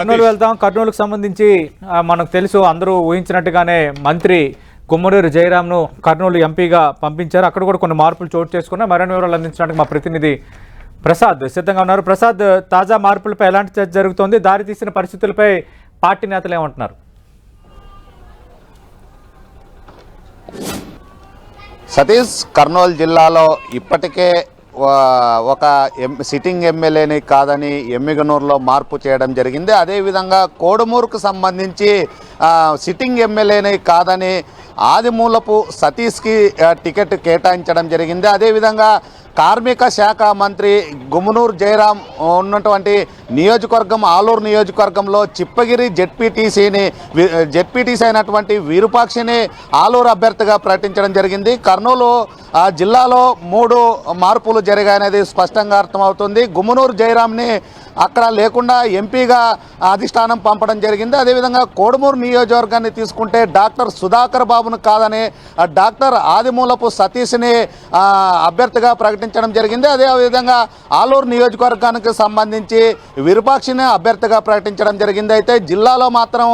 కర్నూలు వెళ్తాం కర్నూలుకు సంబంధించి మనకు తెలుసు అందరూ ఊహించినట్టుగానే మంత్రి గుమ్మనూరు జయరాంను కర్నూలు ఎంపీగా పంపించారు. అక్కడ కూడా కొన్ని మార్పులు చోటు చేసుకున్నాయి. మరిన్ని వివరాలు అందించడానికి మా ప్రతినిధి ప్రసాద్ సిద్ధంగా ఉన్నారు. ప్రసాద్ తాజా మార్పులపై ఎలాంటి చర్చ జరుగుతోంది? దారి తీసిన పరిస్థితులపై పార్టీ నేతలు ఏమంటున్నారు? సతీష్ కర్నూలు జిల్లాలో ఇప్పటికే ఒక ఎం సిట్టింగ్ ఎమ్మెల్యేని కాదని ఎమ్మిగనూరులో మార్పు చేయడం జరిగింది. అదేవిధంగా కోడుమూరుకు సంబంధించి సిట్టింగ్ ఎమ్మెల్యేని కాదని ఆదిమూలపు సతీష్కి టికెట్ కేటాయించడం జరిగింది. అదేవిధంగా కార్మిక శాఖ మంత్రి గుమ్మనూరు జయరాం ఉన్నటువంటి నియోజకవర్గం ఆలూరు నియోజకవర్గంలో చిప్పగిరి జెడ్పీటీసీని జెడ్పీటీసీ అయినటువంటి వీరుపాక్షిని ఆలూరు అభ్యర్థిగా ప్రకటించడం జరిగింది. కర్నూలు ఆ, జిల్లాలో మూడు మార్పులు జరిగాయనేది స్పష్టంగా అర్థమవుతుంది. గుమ్మనూరు జయరాంని అక్కడ లేకుండా ఎంపీగా అధిష్టానం పంపడం జరిగింది. అదేవిధంగా కోడుమూరు నియోజకవర్గాన్ని తీసుకుంటే డాక్టర్ సుధాకర్ బాబును కాదని డాక్టర్ ఆదిమూలపు సతీష్ని అభ్యర్థిగా ప్రకటించడం జరిగింది. అదేవిధంగా ఆలూరు నియోజకవర్గానికి సంబంధించి విరూపాక్షిని అభ్యర్థిగా ప్రకటించడం జరిగింది. అయితే జిల్లాలో మాత్రం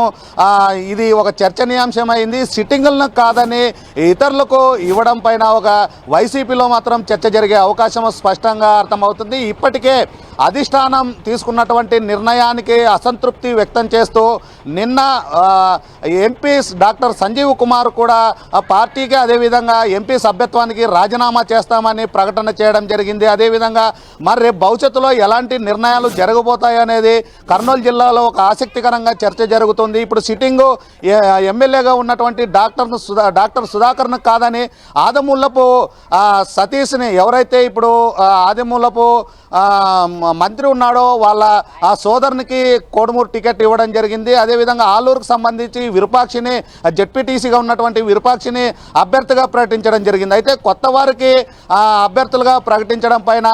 ఇది ఒక చర్చనీయాంశమైంది. సిట్టింగులను కాదని ఇతరులకు ఇవ్వడం పైన ఒక వైసీపీలో మాత్రం చర్చ జరిగే అవకాశం స్పష్టంగా అర్థమవుతుంది. ఇప్పటికే అధిష్టానం తీసుకున్నటువంటి నిర్ణయానికి అసంతృప్తి వ్యక్తం చేస్తూ నిన్న MPs MP doctor Sanjeev Kumar కూడా పార్టీకి అదేవిధంగా ఎంపీ సభ్యత్వానికి రాజీనామా చేస్తామని ప్రకటన చేయడం జరిగింది. అదేవిధంగా మరి రేపు భవిష్యత్తులో ఎలాంటి నిర్ణయాలు జరగబోతాయి అనేది కర్నూలు జిల్లాలో ఒక ఆసక్తికరంగా చర్చ జరుగుతుంది. ఇప్పుడు సిట్టింగు ఎమ్మెల్యేగా ఉన్నటువంటి డాక్టర్ను సుధా డాక్టర్ సుధాకర్ను కాదని ఆదమూలపు సతీష్ని ఎవరైతే ఇప్పుడు ఆదిమూలపు మంత్రి ఉన్నాడో వాళ్ళ ఆ సోదరునికి కోడుమూరు టికెట్ ఇవ్వడం జరిగింది. అదేవిధంగా ఆలూరుకు సంబంధించి విరూపాక్షిని జెడ్పీటీసీగా ఉన్నటువంటి విరూపాక్షిని అభ్యర్థిగా ప్రకటించడం జరిగింది. అయితే కొత్త వారికి ఆ, అభ్యర్థులుగా ప్రకటించడం పైన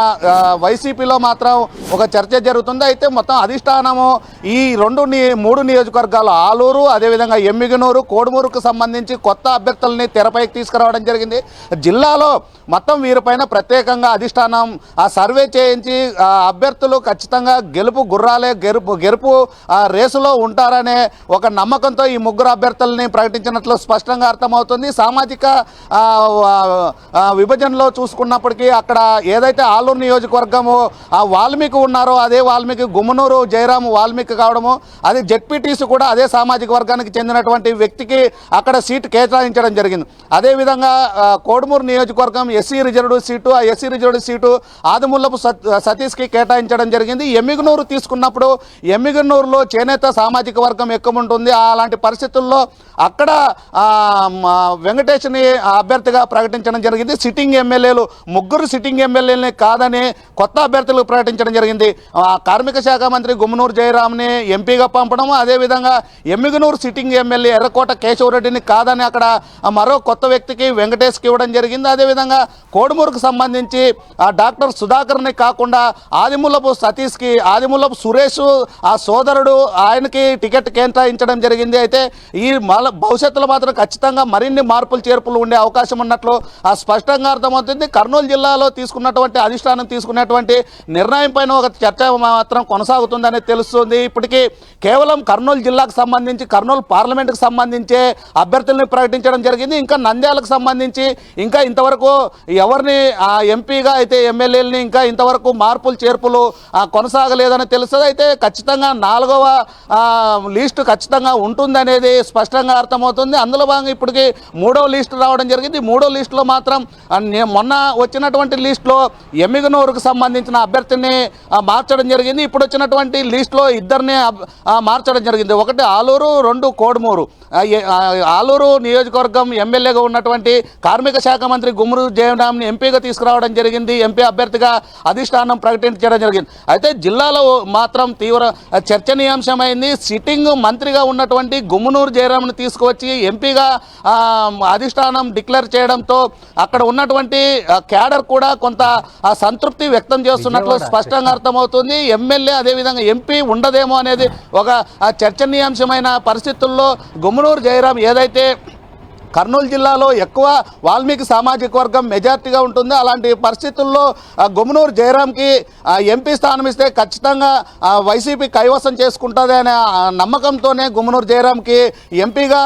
వైసీపీలో మాత్రం ఒక చర్చ జరుగుతుంది. అయితే మొత్తం అధిష్టానము ఈ రెండు మూడు నియోజకవర్గాలు ఆలూరు అదేవిధంగా ఎమ్మిగనూరు కోడుమూరుకు సంబంధించి కొత్త అభ్యర్థుల్ని తెరపైకి తీసుకురావడం జరిగింది. జిల్లాలో మొత్తం వీరిపైన ప్రత్యేకంగా అధిష్టానం ఆ సర్వే చేయించి అభ్యర్థులు ఖచ్చితంగా గెలుపు గుర్రాలే గెలుపు గెలుపు ఆ రేసులో ఉంటారనే ఒక నమ్మకంతో ఈ ముగ్గురు అభ్యర్థుల్ని ప్రకటించినట్లు స్పష్టంగా అర్థమవుతుంది. సామాజిక విభజనలో చూసుకున్నప్పటికీ అక్కడ ఏదైతే ఆలూరు నియోజకవర్గము ఆ వాల్మీకి ఉన్నారో అదే వాల్మీకి గుమ్మనూరు జయరాము వాల్మీకి కావడము అదే జెడ్పీటీసీ కూడా అదే సామాజిక వర్గానికి చెందినటువంటి వ్యక్తికి అక్కడ సీటు కేటాయించడం జరిగింది. అదేవిధంగా కోడుమూరు నియోజకవర్గం ఎస్సీ రిజర్వ్డ్ సీటు ఆ ఎస్సీ రిజర్వ్డ్ సీటు ఆదిముల్లపు సతీష్కి కేటాయించడం జరిగింది. ఎమ్మిగనూరు తీసుకున్నప్పుడు ఎమ్మిగనూరులో చేనేత సామాజిక వర్గం ఎక్కువ ఉంటుంది అలాంటి పరిస్థితుల్లో అక్కడ వెంకటేష్ని అభ్యర్థిగా ప్రకటించడం జరిగింది. సిట్టింగ్ ఎమ్మెల్యేలు ముగ్గురు సిట్టింగ్ ఎమ్మెల్యేలని కాదని కొత్త అభ్యర్థులు ప్రకటించడం జరిగింది. కార్మిక శాఖ మంత్రి గుమ్మనూరు జయరామ్ని ఎంపీగా పంపడం అదేవిధంగా ఎమ్మిగనూరు సిట్టింగ్ ఎమ్మెల్యే ఎర్రకోట కేశవరెడ్డిని కాదని అక్కడ మరో కొత్త వ్యక్తికి వెంకటేష్కి ఇవ్వడం జరిగింది. అదేవిధంగా కోడుమూరుకు సంబంధించి ఆ డాక్టర్ సుధాకర్ని కాకుండా ఆదిమూలపు సతీష్కి ఆదిమూలపు సురేష్ ఆ సోదరుడు ఆయనకి టికెట్ కేటాయించడం జరిగింది. అయితే ఈ భవిష్యత్తులో మాత్రం ఖచ్చితంగా మరిన్ని మార్పులు చేర్పులు ఉండే అవకాశం ఉన్నట్లు ఆ స్పష్టంగా అర్థమవుతుంది. కర్నూలు జిల్లాలో తీసుకున్నటువంటి అధిష్టానం తీసుకున్నటువంటి నిర్ణయం పైన ఒక చర్చ మాత్రం కొనసాగుతుందని తెలుస్తుంది. ఇప్పటికీ కేవలం కర్నూలు జిల్లాకు సంబంధించి కర్నూలు పార్లమెంటుకు సంబంధించే అభ్యర్థుల్ని ప్రకటించడం జరిగింది. ఇంకా నంద్యాలకు సంబంధించి ఇంకా ఇంతవరకు ఎవరిని ఎంపీగా అయితే ఎమ్మెల్యేలని ఇంకా ఇంతవరకు మార్పులు చేర్పులు ఆ, కొనసాగలేదని తెలుస్తుంది. అయితే ఖచ్చితంగా నాలుగవ లిస్టు ఖచ్చితంగా ఉంటుందనేది స్పష్టంగా అర్థమవుతుంది. అందులో భాగంగా ఇప్పటికి మూడవ లిస్టు రావడం జరిగింది. మూడో లిస్టులో మాత్రం మొన్న వచ్చినటువంటి లిస్టులో ఎమ్మిగనూరుకు సంబంధించిన అభ్యర్థిని మార్చడం జరిగింది. ఇప్పుడు వచ్చినటువంటి లిస్టులో ఇద్దరిని మార్చడం జరిగింది. ఒకటి ఆలూరు రెండు కోడుమూరు. ఆలూరు నియోజకవర్గం ఎమ్మెల్యేగా ఉన్నటువంటి కార్మిక శాఖ మంత్రి గుమ్మరు జయరాంని ఎంపీగా తీసుకురావడం జరిగింది. ఎంపీ అభ్యర్థిగా అధిష్టానం ప్రకటించడం జరిగింది. అయితే జిల్లాలో మాత్రం తీవ్ర చర్చనీయాంశమైంది. సిట్టింగ్ మంత్రిగా ఉన్నటువంటి గుమ్మనూరు జయరాంని తీసుకువచ్చి ఎంపీగా అధిష్టానం డిక్లేర్ చేయడంతో అక్కడ ఉన్నటువంటి క్యాడర్ కూడా కొంత సంతృప్తి వ్యక్తం చేస్తున్నట్లు స్పష్టంగా అర్థమవుతుంది. ఎమ్మెల్యే అదేవిధంగా ఎంపీ ఉండదేమో అనేది ఒక చర్చనీయాంశమైన పరిస్థితుల్లో గుమ్మనూరు జయరాం ఏదైతే కర్నూలు జిల్లాలో ఎక్కువ వాల్మీకి సామాజిక వర్గం మెజార్టీగా ఉంటుంది. అలాంటి పరిస్థితుల్లో గుమ్నూరు గుమ్మనూరు జయరాంకి ఎంపీ స్థానం ఇస్తే ఖచ్చితంగా వైసీపీ కైవసం చేసుకుంటుంది అనే ఆ నమ్మకంతోనే గుమ్నూరు జయరాంకి ఎంపీగా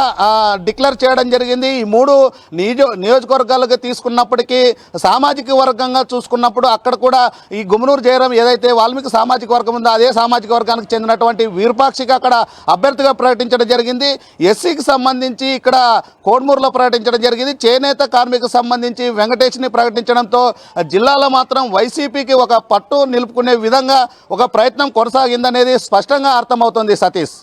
డిక్లేర్ చేయడం జరిగింది. ఈ మూడు నియోజ నియోజకవర్గాలకు తీసుకున్నప్పటికీ సామాజిక వర్గంగా చూసుకున్నప్పుడు అక్కడ కూడా ఈ గుమ్నూరు జయరాం ఏదైతే వాల్మీకి సామాజిక వర్గం ఉందో అదే సామాజిక వర్గానికి చెందినటువంటి వీరపాక్షికి అక్కడ అభ్యర్థిగా ప్రకటించడం జరిగింది. ఎస్సీకి సంబంధించి ఇక్కడ కోడ్మూరులో ప్రకటించడం జరిగింది. చేనేత కార్మిక సంబంధించి వెంకటేష్ని ప్రకటించడంతో జిల్లాలో మాత్రం వైసీపీకి ఒక పట్టు నిలుపుకునే విధంగా ఒక ప్రయత్నం కొనసాగిందనేది స్పష్టంగా అర్థమవుతుంది సతీష్.